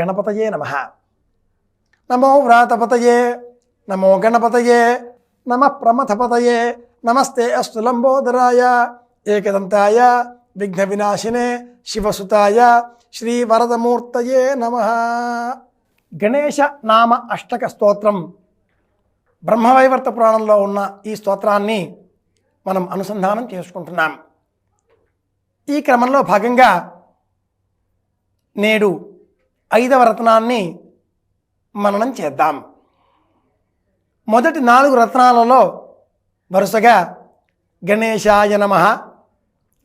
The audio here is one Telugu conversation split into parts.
గణపతయే నమ. నమో వ్రాతపతయే నమో గణపతయే నమ ప్రమథపతయే నమస్తే అస్తు లంబోదరాయ ఏకదంతాయ విఘ్న వినాశినే శివసుతాయ శ్రీ వరదమూర్తయే నమ. గణేశ నామ అష్టక స్తోత్రం. బ్రహ్మవైవర్త పురాణంలో ఉన్న ఈ స్తోత్రాన్ని మనం అనుసంధానం చేసుకుంటున్నాం. ఈ క్రమంలో భాగంగా నేడు ఐదవ రత్నాన్ని మననం చేద్దాం. మొదటి నాలుగు రత్నాలలో వరుసగా గణేశాయ నమ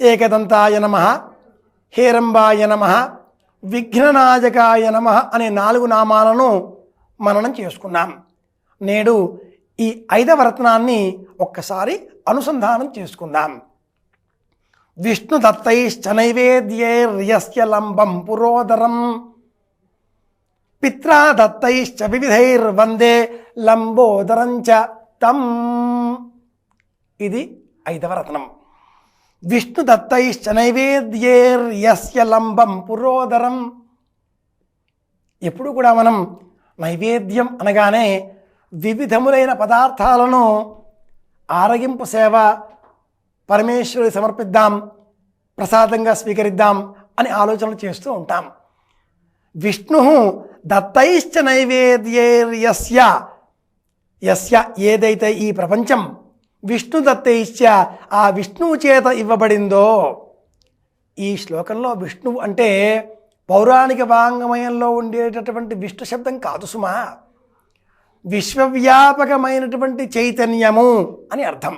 ఏకదంతాయ నమ హేరంబాయ నమ విఘ్ననాయకాయ నమ అనే నాలుగు నామాలను మననం చేసుకున్నాం. నేడు ఈ ఐదవ రత్నాన్ని ఒక్కసారి అనుసంధానం చేసుకుందాం. విష్ణుదత్తైశ్చ నైవేద్యైర్యస్య లంబం పురోదరం. పిత్రాదత్తైశ్చ వివిధైర్వందే లంబోదరంచ తం. ఇది ఐదవ రత్నం విష్ణుదత్తైశ్చ నైవేద్యేర్యస్య లంబం పురోదరం. ఎప్పుడు కూడా మనం నైవేద్యం అనగానే వివిధములైన పదార్థాలను ఆరగింపు సేవ పరమేశ్వరుడు సమర్పిద్దాం ప్రసాదంగా స్వీకరిద్దాం అని ఆలోచనలు చేస్తూ ఉంటాం. విష్ణు దత్తైశ్చ నైవేద్యైర్యస్య. యస్య ఏదైతే ఈ ప్రపంచం విష్ణు దత్తైశ్చ ఆ విష్ణువు చేత ఇవ్వబడిందో ఈ శ్లోకంలో విష్ణువు అంటే పౌరాణిక వాంగమయంలో ఉండేటటువంటి విష్ణు శబ్దం కాదు సుమా. విశ్వవ్యాపకమైనటువంటి చైతన్యము అని అర్థం.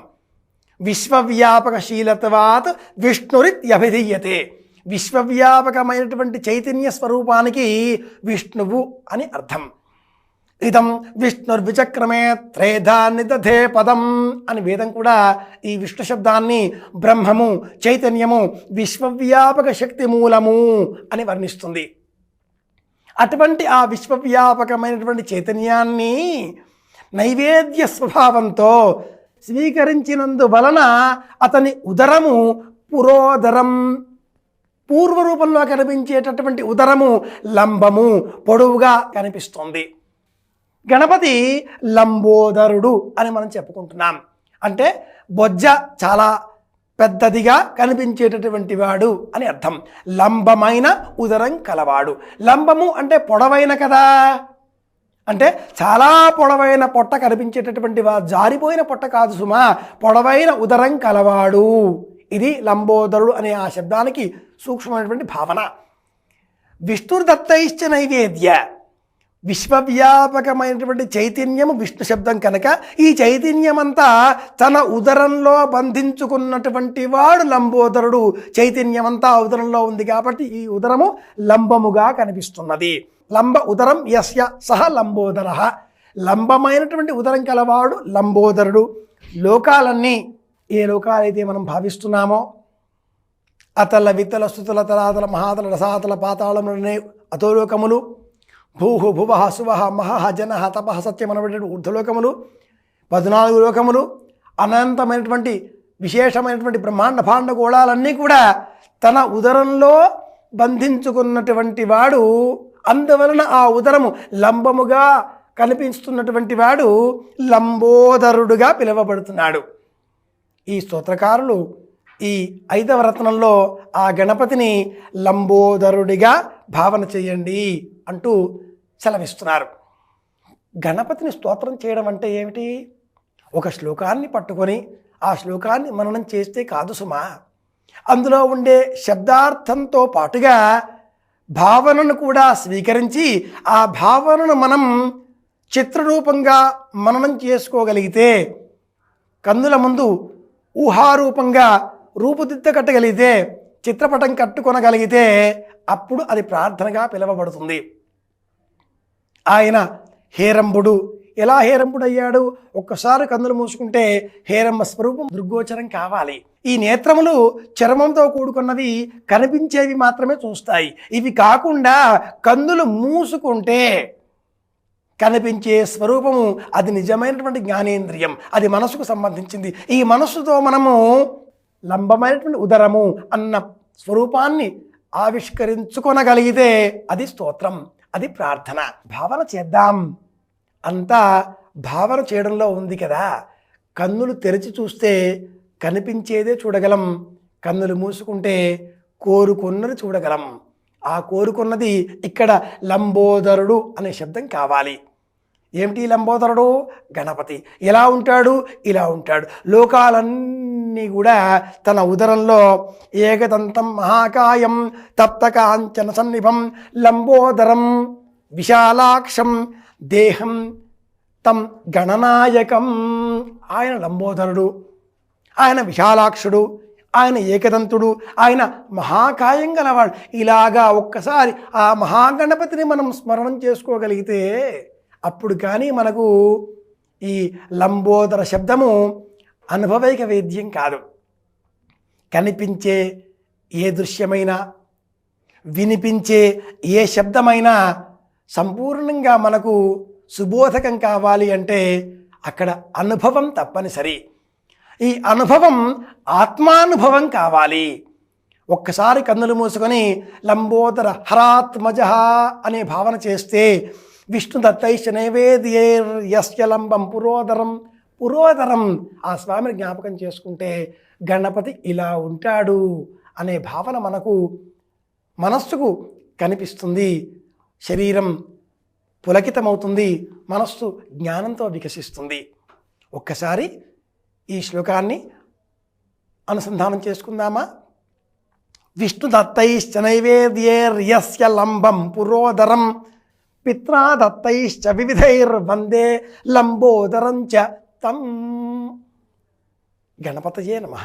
విశ్వవ్యాపకశీలత్వాత్ విష్ణురిత్యభిధీయతే. విశ్వవ్యాపకమైనటువంటి చైతన్య స్వరూపానికి విష్ణువు అని అర్థం. ఇదం విష్ణుర్విచక్రమే త్రేధాన్ని దధే పదం అని వేదం కూడా ఈ విష్ణు శబ్దాన్ని బ్రహ్మము చైతన్యము విశ్వవ్యాపక శక్తి మూలము అని వర్ణిస్తుంది. అటువంటి ఆ విశ్వవ్యాపకమైనటువంటి చైతన్యాన్ని నైవేద్య స్వభావంతో స్వీకరించినందువలన అతని ఉదరము పురోదరం పూర్వరూపంలో కనిపించేటటువంటి ఉదరము లంబము పొడవుగా కనిపిస్తుంది. గణపతి లంబోదరుడు అని మనం చెప్పుకుంటున్నాం. అంటే బొజ్జ చాలా పెద్దదిగా కనిపించేటటువంటి వాడు అని అర్థం. లంబమైన ఉదరం కలవాడు. లంబము అంటే పొడవైన కదా. అంటే చాలా పొడవైన పొట్ట కనిపించేటటువంటి వా జారిపోయిన పొట్ట కాదు సుమా పొడవైన ఉదరం కలవాడు. ఇది లంబోదరుడు అనే ఆ శబ్దానికి సూక్ష్మమైనటువంటి భావన. విష్ణుర్దత్తైశ్చ నైవేద్య. విశ్వవ్యాపకమైనటువంటి చైతన్యము విష్ణు శబ్దం కనుక ఈ చైతన్యమంతా తన ఉదరంలో బంధించుకున్నటువంటి వాడు లంబోదరుడు. చైతన్యమంతా ఉదరంలో ఉంది కాబట్టి ఈ ఉదరము లంబముగా కనిపిస్తున్నది. లంబ ఉదరం యస్య సహ లంబోదర. లంబమైనటువంటి ఉదరం కలవాడు లంబోదరుడు. లోకాలన్నీ ఏ లోకాలైతే మనం భావిస్తున్నామో అతల విత్తల స్థుతుల తలాతల మహాతల రసాతల పాతాళములనే అతోలోకములు భూహు భువ సువ మహహ జన తప సత్యం ఊర్ధలోకములు పద్నాలుగు లోకములు. అనంతమైనటువంటి విశేషమైనటువంటి బ్రహ్మాండ భాండ గోళాలన్నీ కూడా తన ఉదరంలో బంధించుకున్నటువంటి వాడు అందువలన ఆ ఉదరము లంబముగా కనిపిస్తున్నటువంటి వాడు లంబోదరుడుగా పిలువబడుతున్నాడు. ఈ స్తోత్రకారులు ఈ ఐదవ రత్నంలో ఆ గణపతిని లంబోదరుడిగా భావన చేయండి అంటూ సెలవిస్తున్నారు. గణపతిని స్తోత్రం చేయడం అంటే ఏమిటి? ఒక శ్లోకాన్ని పట్టుకొని ఆ శ్లోకాన్ని మననం చేస్తే కాదు సుమా. అందులో ఉండే శబ్దార్థంతో పాటుగా భావనను కూడా స్వీకరించి ఆ భావనను మనం చిత్రరూపంగా మననం చేసుకోగలిగితే కన్నుల ముందు ఊహారూపంగా రూపుదిద్దకట్టగలిగితే చిత్రపటం కట్టుకొనగలిగితే అప్పుడు అది ప్రార్థనగా పిలువబడుతుంది. ఆయన హేరంబుడు. ఎలా హేరంబుడు అయ్యాడు ఒక్కసారి కందులు మూసుకుంటే హేరమ్మ స్వరూపం దృగ్గోచరం కావాలి. ఈ నేత్రములు చర్మంతో కూడుకున్నవి కనిపించేవి మాత్రమే చూస్తాయి. ఇవి కాకుండా కందులు మూసుకుంటే కనిపించే స్వరూపము అది నిజమైనటువంటి జ్ఞానేంద్రియం. అది మనసుకు సంబంధించింది. ఈ మనస్సుతో మనము లంబమైనటువంటి ఉదరము అన్న స్వరూపాన్ని ఆవిష్కరించుకొనగలిగితే అది స్తోత్రం అది ప్రార్థన. భావన చేద్దాం. అంతా భావన చేయడంలో ఉంది కదా. కన్నులు తెరిచి చూస్తే కనిపించేదే చూడగలం. కన్నులు మూసుకుంటే కోరుకున్నది చూడగలం. ఆ కోరుకున్నది ఇక్కడ లంబోదరుడు అనే శబ్దం కావాలి. ఏమిటి లంబోదరుడు? గణపతి. ఎలా ఉంటాడు? ఇలా ఉంటాడు. లోకాలన్నీ కూడా తన ఉదరంలో ఏకదంతం మహాకాయం తప్తకాంచన సన్నిభం లంబోదరం విశాలాక్షం దేహం తం గణనాయకం. ఆయన లంబోదరుడు ఆయన విశాలాక్షుడు ఆయన ఏకదంతుడు ఆయన మహాకాయం గలవాడు. ఇలాగా ఒక్కసారి ఆ మహాగణపతిని మనం స్మరణం చేసుకోగలిగితే అప్పుడు కానీ మనకు ఈ లంబోదర శబ్దము అనుభవైక వేద్యం కాదు. కనిపించే ఏ దృశ్యమైనా వినిపించే ఏ శబ్దమైనా సంపూర్ణంగా మనకు సుబోధకం కావాలి అంటే అక్కడ అనుభవం తప్పనిసరి. ఈ అనుభవం ఆత్మానుభవం కావాలి. ఒక్కసారి కన్నులు మూసుకొని లంబోదర హరాత్మజ అనే భావన చేస్తే విష్ణుదత్తైశ్చ నైవేద్యేర్ యస్య లంబం పురోదరం పురోదరం ఆ స్వామిని జ్ఞాపకం చేసుకుంటే గణపతి ఇలా ఉంటాడు అనే భావన మనకు మనస్సుకు కనిపిస్తుంది. శరీరం పులకితమవుతుంది మనస్సు జ్ఞానంతో వికసిస్తుంది. ఒక్కసారి ఈ శ్లోకాన్ని అనుసంధానం చేసుకుందామా? విష్ణుదత్తైశ్చ నైవేద్యేర్యస్య లంబం పురోదరం పిత్రాదత్తైశ్చ వివిధైర్వందే లంబోదరం చ తం గణపతయే నమ.